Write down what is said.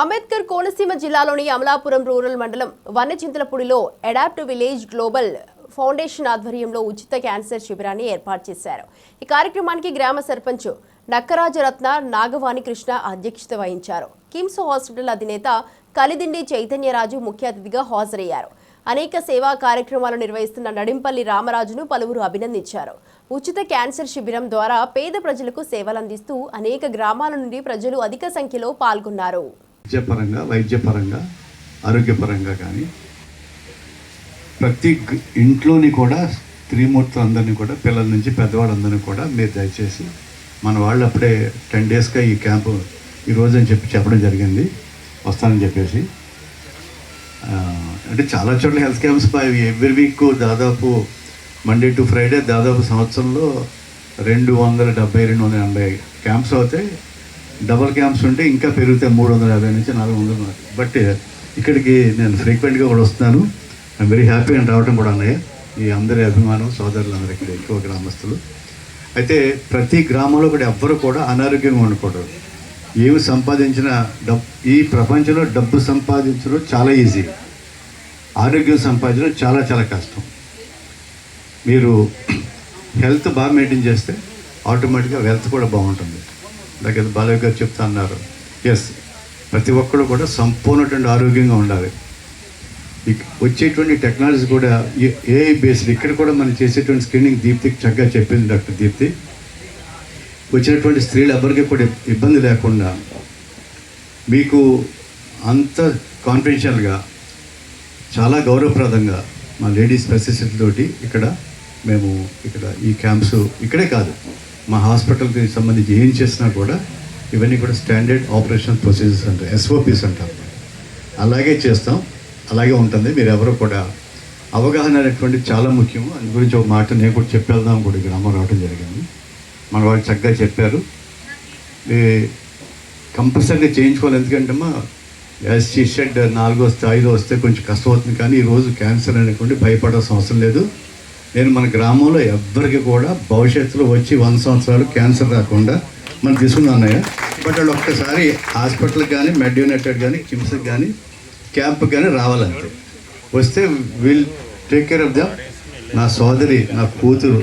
అంబేద్కర్ కోనసీమ జిల్లాలోని అమలాపురం రూరల్ మండలం వన్యచింతలపూడిలో అడాప్ట్ విలేజ్ గ్లోబల్ ఫౌండేషన్ ఆధ్వర్యంలో ఉచిత క్యాన్సర్ శిబిరాన్ని ఏర్పాటు చేశారు. ఈ కార్యక్రమానికి గ్రామ సర్పంచ్ నక్కరాజరత్న నాగవాణి కృష్ణ అధ్యక్షత వహించారు. కిమ్స్ హాస్పిటల్ అధినేత కలిదిండి చైతన్యరాజు ముఖ్య అతిథిగా హాజరయ్యారు. అనేక సేవా కార్యక్రమాలు నిర్వహిస్తున్న నడింపల్లి రామరాజును పలువురు అభినందించారు. ఉచిత క్యాన్సర్ శిబిరం ద్వారా పేద ప్రజలకు సేవలందిస్తూ అనేక గ్రామాల నుండి ప్రజలు అధిక సంఖ్యలో పాల్గొన్నారు. విద్యాపరంగా వైద్యపరంగా ఆరోగ్యపరంగా కానీ ప్రతి ఇంట్లోని కూడా స్త్రీమూర్తులందరినీ కూడా పిల్లల నుంచి పెద్దవాళ్ళందరినీ కూడా మీరు దయచేసి మన వాళ్ళు అప్పుడే టెన్ డేస్గా ఈ క్యాంపు ఈరోజు అని చెప్పి చెప్పడం జరిగింది. వస్తానని చెప్పేసి. అంటే చాలా చోట్ల హెల్త్ క్యాంప్స్ ఎవ్రీ వీక్ దాదాపు మండే టు ఫ్రైడే దాదాపు సంవత్సరంలో రెండు వందల డెబ్బై రెండు వందల ఎనభై క్యాంప్స్ అవుతాయి. డబల్ క్యాంప్స్ ఉంటే ఇంకా పెరుగుతాయి మూడు వందల యాభై నుంచి నాలుగు వందలు వరకు. బట్ uh, ఇక్కడికి నేను ఫ్రీక్వెంట్గా కూడా వస్తున్నాను. ఐమ్ వెరీ హ్యాపీ అని రావడం కూడా అన్నయ్య. ఈ అందరి అభిమానం సోదరులందరూ ఇక్కడ ఎక్కువ గ్రామస్తులు. అయితే ప్రతి గ్రామంలో కూడా ఎవ్వరు కూడా అనారోగ్యంగా ఉండకూడదు. ఏమి సంపాదించిన డబ్ ఈ ప్రపంచంలో డబ్బు సంపాదించడం చాలా ఈజీ. ఆరోగ్యం సంపాదించడం చాలా చాలా కష్టం. మీరు హెల్త్ బాగా మెయింటైన్ చేస్తే ఆటోమేటిక్గా వెల్త్ కూడా బాగుంటుంది. ఇందాక బాలయ్య గారు చెప్తా అన్నారు. ఎస్ ప్రతి ఒక్కరు కూడా సంపూర్ణటువంటి ఆరోగ్యంగా ఉండాలి. ఇక్- వచ్చేటువంటి టెక్నాలజీ కూడా ఏ బేస్డ్ ఇక్కడ కూడా మనం చేసేటువంటి స్క్రీనింగ్ దీప్తికి చక్కగా చెప్పింది డాక్టర్ దీప్తి. వచ్చినటువంటి స్త్రీలు ఎవరికి కూడా ఇబ్బంది లేకుండా మీకు అంత కాన్ఫిడెన్షియల్గా చాలా గౌరవప్రదంగా మా లేడీస్ స్పెసిసిటీ ఇక్కడ మేము ఇక్కడ ఈ క్యాంప్స్ ఇక్కడే కాదు. మా హాస్పిటల్కి సంబంధించి ఏం చేసినా కూడా ఇవన్నీ కూడా స్టాండర్డ్ ఆపరేషన్ ప్రొసీజర్స్ అంటారు ఎస్ఓపిస్ అంటారు అలాగే చేస్తాం అలాగే ఉంటుంది. మీరు ఎవరు కూడా అవగాహన అనేటువంటి చాలా ముఖ్యం. అందు గురించి ఒక మాట నేను కూడా చెప్పేద్దాం కూడా ఇక్కడ అమ్మ రావడం జరిగింది. మన వాళ్ళు చక్కగా చెప్పారు. కంపల్సరీగా చేయించుకోవాలి. ఎందుకంటే అమ్మా యాజ్ షీ షెడ్ నాలుగో వస్తే ఐదో వస్తే కొంచెం కష్టం అవుతుంది. కానీ ఈరోజు క్యాన్సర్ అనేటువంటి భయపడాల్సిన అవసరం లేదు. నేను మన గ్రామంలో ఎవ్వరికి కూడా భవిష్యత్తులో వచ్చి వంద సంవత్సరాలు క్యాన్సర్ రాకుండా మనం తీసుకున్నాం అన్నయ్య. బట్ వాళ్ళు ఒక్కసారి హాస్పిటల్కి కానీ మెడ్ యునైటెడ్ కానీ కిమ్స్కి కానీ క్యాంప్కి కానీ రావాలంతే. వస్తే will take care of the నా సోదరి నా కూతురు